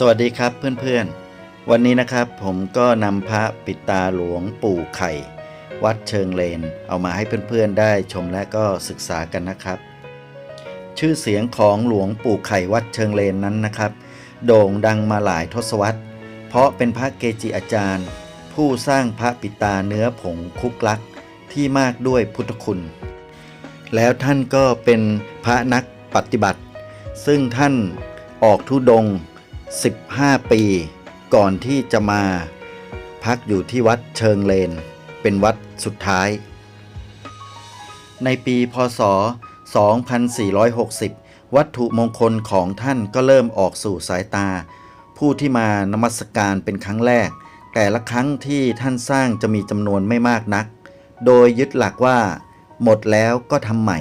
สวัสดีครับเพื่อนๆ วันนี้นะครับผมก็นำพระปิดตาหลวงปู่ไข่ วัดเชิงเลน เอามาให้เพื่อนๆได้ชมและก็ศึกษากันนะครับ ชื่อเสียงของหลวงปู่ไข่วัดเชิงเลนนั้นนะครับ โด่งดังมาหลายทศวรรษ เพราะเป็นพระเกจิอาจารย์ ผู้สร้างพระปิตาเนื้อผงคุกลักที่มากด้วยพุทธคุณ แล้วท่านก็เป็นพระนักปฏิบัติ ซึ่งท่านออกทุดง 15 ปี ก่อนที่จะมาพักอยู่ที่วัดเชิงเลน เป็นวัดสุดท้าย ในปีพศ 2460 วัตถุมงคลของท่านก็เริ่มออกสู่สายตา ผู้ที่มานมัสการเป็นครั้งแรก แต่ละครั้งที่ท่านสร้างจะมีจำนวนไม่มากนัก โดยยึดหลักว่า หมดแล้วก็ทำใหม่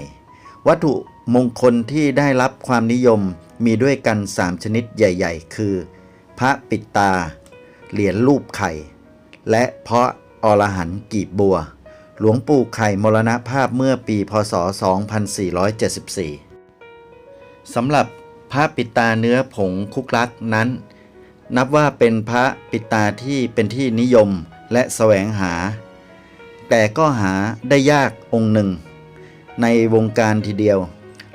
วัตถุมงคลที่ได้รับความนิยม มีด้วยกัน 3 ชนิดใหญ่ ๆ คือ พระปิดตา เหรียญรูปไข่ และเพราะอรหันต์กีบบัว หลวงปู่ไข่มรณภาพเมื่อปีพศ 2474สำหรับพระปิดตาเนื้อผงคุกลักนั้น นับว่าเป็นพระปิดตาที่เป็นที่นิยมและแสวงหา แต่ก็หาได้ยากองค์หนึ่ง ในวงการทีเดียว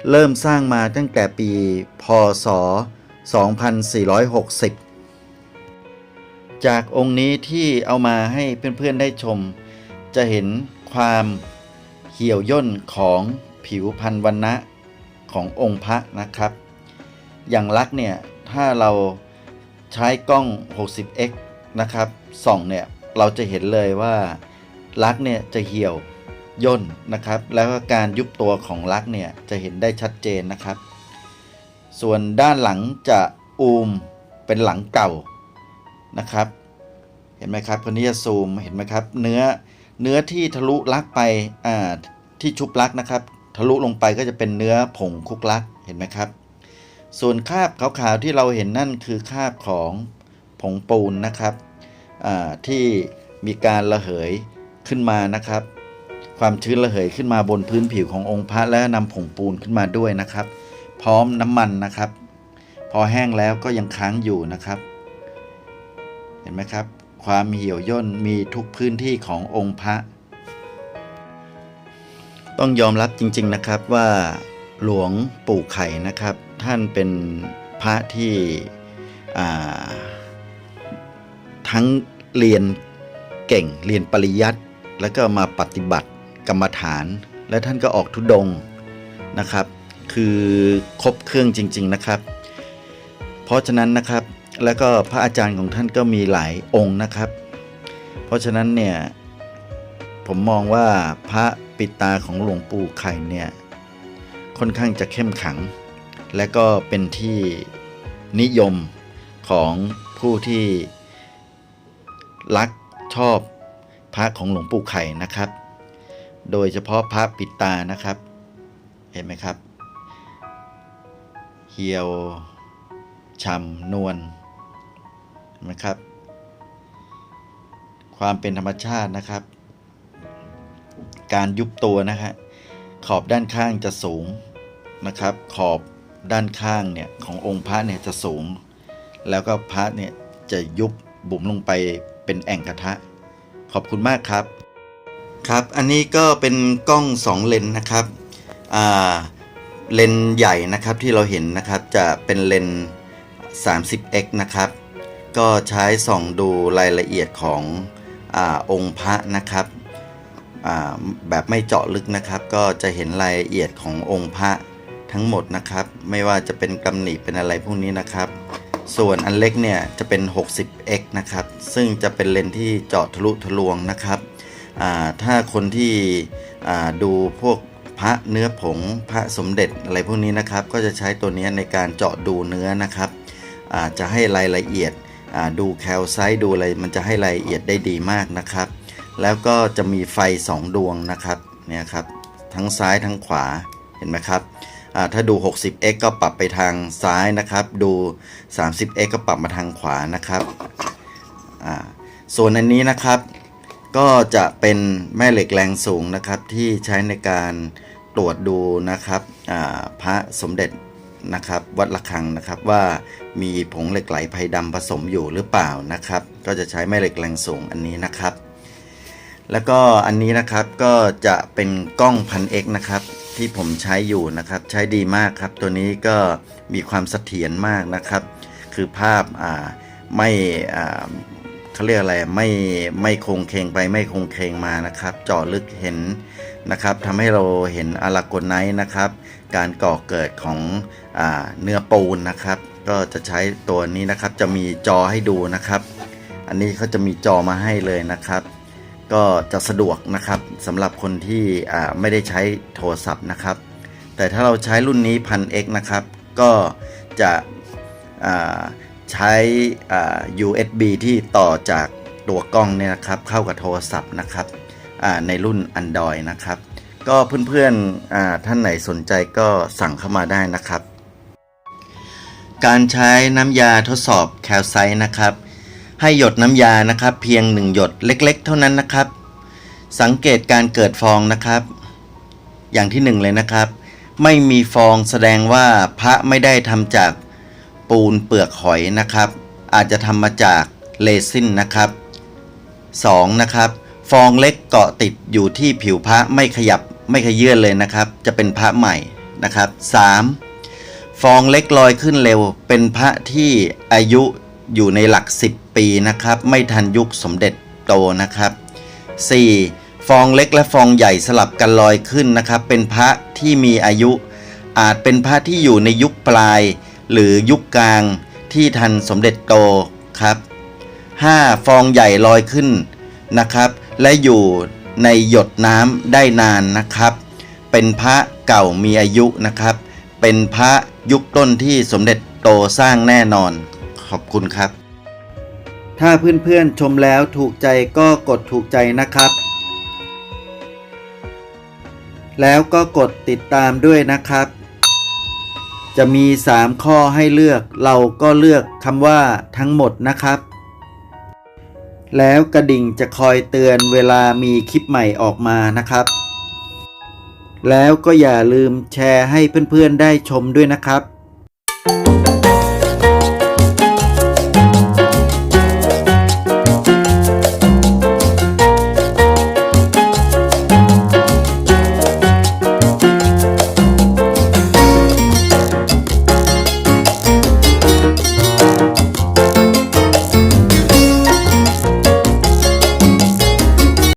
เริ่มสร้างมาตั้งแต่ปี พศ 2460 จากองค์นี้ที่เอามาให้เพื่อนๆได้ชม จะเห็นความเหี่ยวย่นของผิวพันวันนะขององค์พระนะครับ อย่างลักษ์เนี่ย ถ้าเราใช้กล้อง 60x นะครับส่องเนี่ย เราจะเห็นเลยว่าลักษ์เนี่ยจะเหี่ยว ย่นนะครับ แล้วก็การยุบตัวของลักเนี่ยจะเห็นได้ชัดเจนนะครับ ส่วนด้านหลังจะอูมเป็นหลังเก่านะครับ เห็นไหมครับคนนี้จะซูมเห็นไหมครับ เนื้อเนื้อที่ทะลุลักไปอ่าที่ชุบลักนะครับ ทะลุลงไปก็จะเป็นเนื้อผงคุกลักเห็นไหมครับ ส่วนคราบขาวๆที่เราเห็นนั่นคือคราบของผงปูนนะครับที่มีการระเหยขึ้นมานะครับ ความชื้นระเหยขึ้นมาบนพื้นผิวขององค์พระและนำผงปูนขึ้นมาด้วยนะครับ พร้อมน้ำมันนะครับ พอแห้งแล้วก็ยังค้างอยู่นะครับ เห็นไหมครับ ความเหี่ยวย่นมีทุกพื้นที่ขององค์พระ ต้องยอมรับจริง ๆนะครับว่าหลวงปู่ไข่นะครับ ท่านเป็นพระที่ทั้งเรียนเก่งเรียนปริยัติแล้วก็มาปฏิบัติ กรรมฐาน และท่านก็ออกทุดงนะครับ คือครบเครื่องจริง ๆนะครับ เพราะฉะนั้นนะครับแล้วก็พระอาจารย์ของท่านก็มีหลายองค์นะครับ เพราะฉะนั้นเนี่ยผมมองว่าพระปิตาของหลวงปู่ไข่เนี่ยค่อนข้างจะเข้มขัง และก็เป็นที่นิยมของผู้ที่รักชอบพระของหลวงปู่ไข่นะครับ โดยเฉพาะพระปิดตานะครับ เห็นไหมครับ เหี่ยวช่ำนวลนะครับ ความเป็นธรรมชาตินะครับ การยุบตัวนะฮะขอบด้านข้างจะสูงนะครับ ขอบด้านข้างเนี่ยขององค์พระเนี่ยจะสูง แล้วก็พระเนี่ยจะยุบบุ๋มลงไปเป็นแอ่งกระทะ ขอบคุณมากครับ ครับ อันนี้ก็เป็นกล้อง 2 เลนนะครับเลนใหญ่นะครับที่เราเห็นนะครับจะเป็นเลนส์ 30x นะครับ ก็ใช้ส่องดูรายละเอียดของอองค์พระนะครับแบบไม่เจาะลึกนะครับ ก็จะเห็นรายละเอียดขององค์พระทั้งหมดนะครับ ไม่ว่าจะเป็นกำหนิเป็นอะไรพวกนี้นะครับ ส่วนอันเล็กเนี่ยจะเป็น 60x นะครับ ซึ่งจะเป็นเลนที่เจาะทะลุทะลวงนะครับ ถ้าคนที่ดูพวกพระเนื้อผงพระสมเด็จอะไรพวกนี้นะครับ ก็จะใช้ตัวนี้ในการเจาะดูเนื้อนะครับจะให้รายละเอียดดูแคลไซต์ดูอะไรมันจะให้รายละเอียดได้ดีมากนะครับ แล้วก็จะมีไฟ 2 ดวงนะครับเนี่ยครับทั้งซ้ายทั้งขวาเห็นไหมครับถ้าดู 60x ก็ปรับไปทางซ้ายนะครับ ดู 30x ก็ปรับมาทางขวานะครับส่วนอันนี้นะครับ ก็จะเป็นแม่เหล็กแรงสูงนะครับที่ใช้ในการตรวจดูนะครับพระสมเด็จนะครับวัดระฆังนะครับว่ามีผงเหล็กไหลไพดำผสมอยู่หรือเปล่านะครับ ก็จะใช้แม่เหล็กแรงสูงอันนี้นะครับ แล้วก็อันนี้นะครับก็จะเป็นกล้องพันเอ็กนะครับที่ผมใช้อยู่นะครับใช้ดีมากครับตัวนี้ก็มีความเสถียรมากนะครับ คือภาพไม่ เขาเรียกอะไรไม่ไม่คงเคงไปไม่คงเคงมานะครับเจาะลึกเห็นนะครับทำให้เราเห็นอาราโกไนท์นะครับ การก่อเกิดของอเนื้อปูนนะครับ ก็จะใช้ตัวนี้นะครับจะมีจอให้ดูนะครับ อันนี้เขาจะมีจอมาให้เลยนะครับ ก็จะสะดวกนะครับสำหรับคนที่ไม่ได้ใช้โทรศัพท์นะครับ แต่ถ้าเราใช้รุ่นนี้พัน X นะครับ ก็จะ ใช้ USB ที่ต่อจากตัวกล้องเนี่ยนะครับเข้ากับโทรศัพท์นะครับในรุ่น Android นะครับ ก็เพื่อนๆท่านไหนสนใจก็สั่งเข้ามาได้นะครับ การใช้น้ำยาทดสอบแคลไซต์นะครับ ให้หยดน้ำยานะครับ เพียงหนึ่งหยดเล็กๆ เท่านั้นนะครับ สังเกตการเกิดฟองนะครับ อย่างที่หนึ่งเลยนะครับ ไม่มีฟองแสดงว่าพระไม่ได้ทำจาก ปูนเปลือกหอยนะครับ อาจจะทำมาจากเรซินนะครับ 2. นะครับฟองเล็กเกาะติดอยู่ที่ผิวพระไม่ขยับไม่ขยื่นเลยนะครับ จะเป็นพระใหม่นะครับ 3. ฟองเล็กลอยขึ้นเร็ว เป็นพระที่อายุอยู่ในหลัก 10 ปีนะครับ ไม่ทันยุคสมเด็จโตนะครับ 4. ฟองเล็กและฟองใหญ่สลับกันลอยขึ้นนะครับ เป็นพระที่มีอายุ อาจเป็นพระที่อยู่ในยุคปลาย หรือยุคกลางที่ทันสมเด็จโตครับ 5. ฟองใหญ่ลอยขึ้นนะครับ และอยู่ในหยดน้ำได้นานนะครับ เป็นพระเก่ามีอายุนะครับ เป็นพระยุคต้นที่สมเด็จโตสร้างแน่นอน ขอบคุณครับ ถ้าเพื่อนๆชมแล้วถูกใจก็กดถูกใจนะครับ แล้วก็กดติดตามด้วยนะครับ จะมี 3 ข้อให้เลือก เราก็เลือกคำว่าทั้งหมดนะครับ แล้วกระดิ่งจะคอยเตือนเวลามีคลิปใหม่ออกมานะครับ แล้วก็อย่าลืมแชร์ให้เพื่อนๆได้ชมด้วยนะครับ